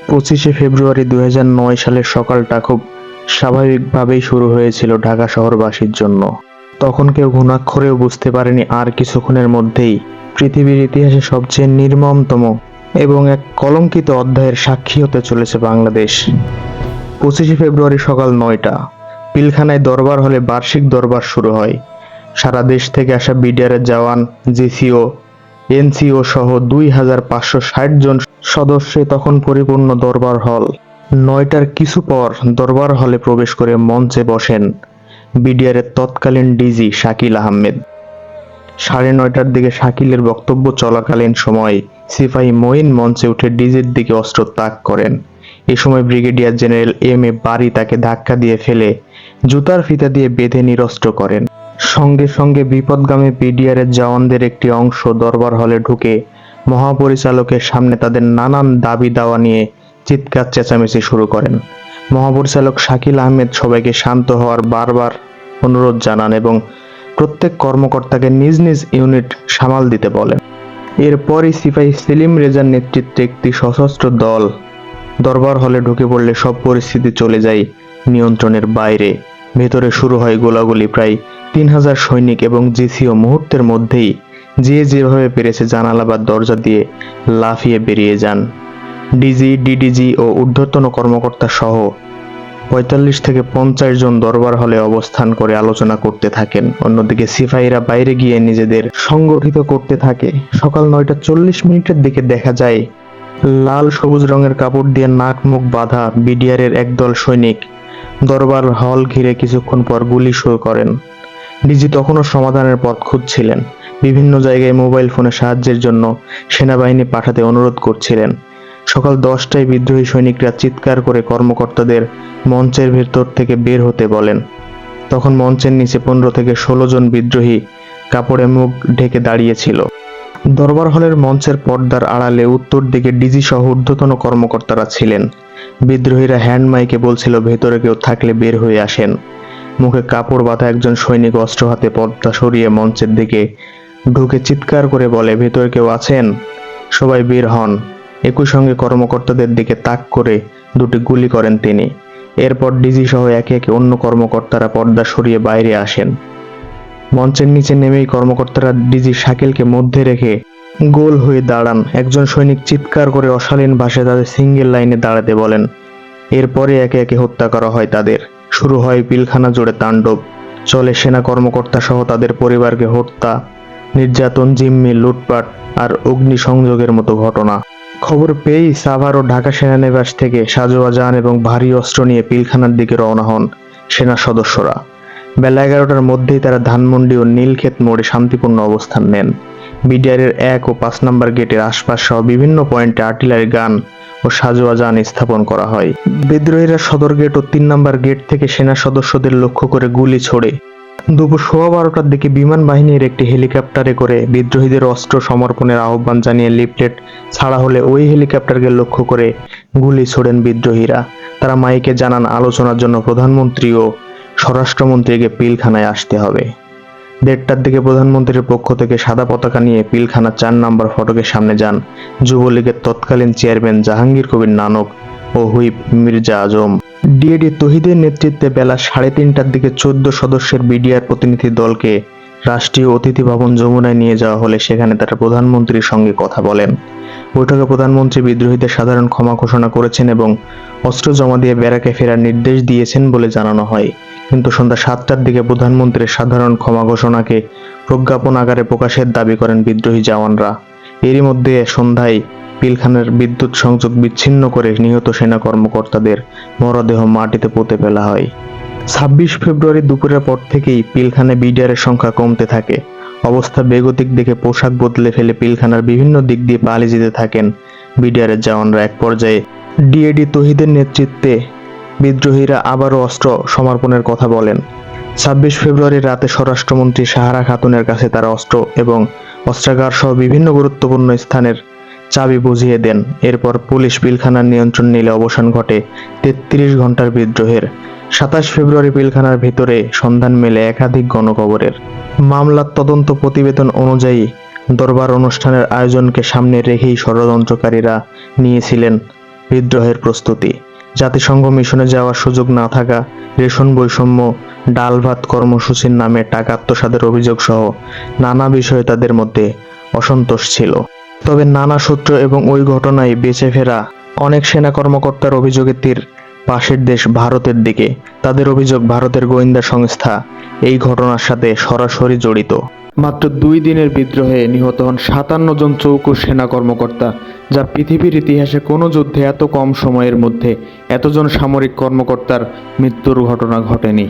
পঁচিশে ফেব্রুয়ারি দু নয় সালের সকালটা খুব স্বাভাবিকভাবেই শুরু হয়েছিল ঢাকা শহরবাসীর জন্য। তখন কেউ ঘুণাক্ষরেও বুঝতে পারেনি আর কিছুক্ষণের মধ্যেই পৃথিবীর ইতিহাসে সবচেয়ে নির্মমতম এবং এক কলঙ্কিত অধ্যায়ের সাক্ষী হতে চলেছে বাংলাদেশ। পঁচিশে ফেব্রুয়ারি সকাল নয়টা, পিলখানায় দরবার হলে বার্ষিক দরবার শুরু হয়। সারা দেশ থেকে আসা বিডিআরের জওয়ান, জিসিও, এনসিও সহ দুই হাজার পাঁচশো ষাট জন সদস্যে তখন পরিপূর্ণ দরবার হল। নয়টার কিছু পর দরবার হলে প্রবেশ করে মঞ্চে বসেন বিডিআরের তৎকালীন ডিজি শাকিল আহমেদ। সাড়ে নয়টার দিকে শাকিলের বক্তব্য চলাকালীন সময় সিপাহী মঈন মঞ্চে উঠে ডিজির দিকে অস্ত্র তাক করেন। এ সময় brigadier general M A Bari তাকে ধাক্কা দিয়ে ফেলে, জুতার ফিতা দিয়ে বেঁধে নিরস্ত্র করেন। সঙ্গে সঙ্গে বিপদগামী বিডিআরের জওয়ানদের একটি অংশ দরবার হলে ঢুকে মহাপরিচালকের সামনে তাদের নানান দাবি দাওয়া নিয়ে চিৎকার চেঁচামেচি শুরু করেন। মহাপরিচালক শাকিল আহমেদ সবাইকে শান্ত হওয়ার বারবার অনুরোধ জানান এবং প্রত্যেক কর্মকর্তাকে নিজ নিজ ইউনিট সামাল দিতে বলেন। এরপরই সিপাহী সেলিম রেজার নেতৃত্বে একটি সশস্ত্র দল দরবার হলে ঢুকে পড়লে সব পরিস্থিতি চলে যায় নিয়ন্ত্রণের বাইরে। ভেতরে শুরু হয় গোলাগুলি প্রায় তিন হাজার সৈনিক এবং জিসিও মুহূর্তের মধ্যেই যে যেভাবে পেরেছে জানালা বা দরজা দিয়ে লাফিয়ে বেরিয়ে যান। ডিজি, ডিডিজি ও ঊর্ধ্বতন কর্মকর্তা সহ পঁয়তাল্লিশ থেকে পঞ্চাশ জন দরবার হলে অবস্থান করে আলোচনা করতে থাকেন। অন্যদিকে সিপাহীরা বাইরে গিয়ে নিজেদের সংগঠিত করতে থাকে। সকাল নয়টা চল্লিশ মিনিটের দিকে দেখা যায়, লাল সবুজ রঙের কাপড় দিয়ে নাক মুখ বাঁধা বিডিআরের একদল সৈনিক দরবার হল ঘিরে কিছুক্ষণ পর গুলি শুরু করেন। ডিজি তখনও সমাধানের পথ খুঁজছিলেন। বিভিন্ন জায়গায় মোবাইল ফোনে সাহায্যের জন্য সেনাবাহিনী পাঠাতে অনুরোধ করছিলেন। সকাল দশটায় বিদ্রোহী সৈনিকরা চিৎকার করে কর্মকর্তাদের মঞ্চের ভেতর থেকে বের হতে বলেন। তখন মঞ্চের নিচে পনেরো থেকে ষোলো জন বিদ্রোহী কাপড়ে মুখ ঢেকে দাঁড়িয়েছিল। দরবার হলের মঞ্চের পর্দার আড়ালে উত্তর দিকে ডিজি সহ ঊর্ধ্বতন কর্মকর্তারা ছিলেন। বিদ্রোহীরা হ্যান্ড মাইকে বলছিল, ভেতরে কেউ থাকলে বের হয়ে আসেন। মুখে কাপড় বাঁধা একজন সৈনিক অস্ত্র হাতে পর্দা সরিয়ে মঞ্চের দিকে ঢুকে চিৎকার করে বলে, ভেতরে কেউ আছেন? সবাই বের হন। একই সঙ্গে কর্মকর্তাদের দিকে তাক করে দুটি গুলি করেন তিনি। এরপর ডিজি সহ একে একে অন্য কর্মকর্তারা পর্দা সরিয়ে বাইরে আসেন। মঞ্চের নিচে নেমেই কর্মকর্তারা ডিজি শাকিলকে মধ্যে রেখে গোল হয়ে দাঁড়ান। একজন সৈনিক চিৎকার করে অশালীন ভাষায় তাদের সিঙ্গেল লাইনে দাঁড়াতে বলেন। এরপরে একে একে হত্যা করা হয় তাদের। শুরু হয় পিলখানা জুড়ে তাণ্ডব। চলে সেনা কর্মকর্তা সহ তাদের পরিবারকে হত্যা নির্যাতন, জিম্মি, লুটপাট আর অগ্নি সংযোগের মতো ঘটনা। খবর পেয়েই সাভার ও ঢাকা সেনানিবাস থেকে সাজোয়া যান এবং ভারী অস্ত্র নিয়ে পিলখানার দিকে রওনা হন সেনা সদস্যরা। বেলা এগারোটার মধ্যেই তারা ধানমন্ডি ও নীলক্ষেত মোড়ে শান্তিপূর্ণ অবস্থান নেন। বিডিআরের এক ও পাঁচ নম্বর গেটের আশপাশ সহ বিভিন্ন পয়েন্টে আর্টিলারি গান ও সাজোয়া যান স্থাপন করা হয়। বিদ্রোহীরা সদর গেট ও তিন নম্বর গেট থেকে সেনা সদস্যদের লক্ষ্য করে গুলি ছোড়ে। দুপুর সোয়া বারোটার দিকে বিমান বাহিনীর একটি হেলিকপ্টারে করে বিদ্রোহীদের অস্ত্র সমর্পণের আহ্বান জানিয়ে লিফলেট ছাড়া হলে ওই হেলিকপ্টারকে লক্ষ্য করে গুলি ছোড়েন বিদ্রোহীরা। তারা মাইকে জানান, আলোচনার জন্য প্রধানমন্ত্রী ও স্বরাষ্ট্রমন্ত্রীকে পিলখানায় আসতে হবে। দেড়টার দিকে প্রধানমন্ত্রীর পক্ষ থেকে সাদা পতাকা নিয়ে পিলখানা চার নম্বর ফটকের সামনে যান যুবলীগের তৎকালীন চেয়ারম্যান জাহাঙ্গীর কবির নানক ও হুইপ মির্জা আজম। ডিএডি তহিদের নেতৃত্বে বেলা সাড়ে তিনটার দিকে চোদ্দ সদস্যের বিডিআর প্রতিনিধি দলকে রাষ্ট্রীয় অতিথি ভবন যমুনায় নিয়ে যাওয়া হলে সেখানে তারা প্রধানমন্ত্রীর সঙ্গে কথা বলেন। বৈঠকে প্রধানমন্ত্রী বিদ্রোহীদের সাধারণ ক্ষমা ঘোষণা করেছেন এবং অস্ত্র জমা দিয়ে ব্যারাকে ফেরার নির্দেশ দিয়েছেন বলে জানানো হয়। কিন্তু সন্ধ্যা সাতটার দিকে প্রধানমন্ত্রীর সাধারণ ক্ষমা ঘোষণাকে প্রজ্ঞাপন আকারে প্রকাশের দাবি করেন বিদ্রোহী জওয়ানরা। এরই মধ্যে সন্ধ্যায় পিলখানার বিদ্যুৎ সংযোগ বিচ্ছিন্ন করে নিহত সেনা কর্মকর্তাদের মরদেহ মাটিতে পুঁতে ফেলা হয়। ছাব্বিশ ফেব্রুয়ারি দুপুরের পর থেকেই পিলখানে বিডিআরের সংখ্যা কমতে থাকে। অবস্থা বেগতিক দেখে পোশাক বদলে ফেলে পিলখানার বিভিন্ন দিক দিয়ে পালিয়ে যেতে থাকেন বিডিআরের জওয়ানরা। এক পর্যায়ে ডিএডি তহিদের নেতৃত্বে বিদ্রোহীরা আবারও অস্ত্র সমর্পণের কথা বলেন। ছাব্বিশ ফেব্রুয়ারি রাতে স্বরাষ্ট্রমন্ত্রী সাহারা খাতুনের কাছে তারা অস্ত্র এবং অস্ত্রাগার সহ বিভিন্ন গুরুত্বপূর্ণ স্থানের চাবি বুঝিয়ে দেন। এরপর পুলিশ পিলখানার নিয়ন্ত্রণ নিলে অবসান ঘটে তেত্রিশ ঘণ্টার বিদ্রোহের। সাতাশ ফেব্রুয়ারি পিলখানার ভিতরে সন্ধান মেলে একাধিক গণকবরের। মামলার তদন্ত প্রতিবেদন অনুযায়ী দরবার অনুষ্ঠানের আয়োজনকে সামনে রেখেই ষড়যন্ত্রকারীরা নিয়েছিলেন বিদ্রোহের প্রস্তুতি। জাতিসংঘ মিশনে যাওয়ার সুযোগ না থাকা রেশন বৈষম্য ডাল ভাত কর্মসূচির নামে টাকা আত্মসাদের অভিযোগ সহ নানা বিষয়ে তাদের মধ্যে অসন্তোষ ছিল। তবে নানা সূত্র এবং ওই ঘটনায় বেঁচে ফেরা অনেক সেনা কর্মকর্তার অভিযোগের তীর পাশের দেশ ভারতের দিকে। তাদের অভিযোগ ভারতের গোয়েন্দা সংস্থা এই ঘটনার সাথে সরাসরি জড়িত। মাত্র দুই দিনের বিদ্রোহে নিহত হন সাতান্ন জন চৌকো সেনা কর্মকর্তা, যা পৃথিবীর ইতিহাসে কোনো যুদ্ধে এত কম সময়ের মধ্যে এতজন সামরিক কর্মকর্তার মৃত্যুর ঘটনা ঘটেনি।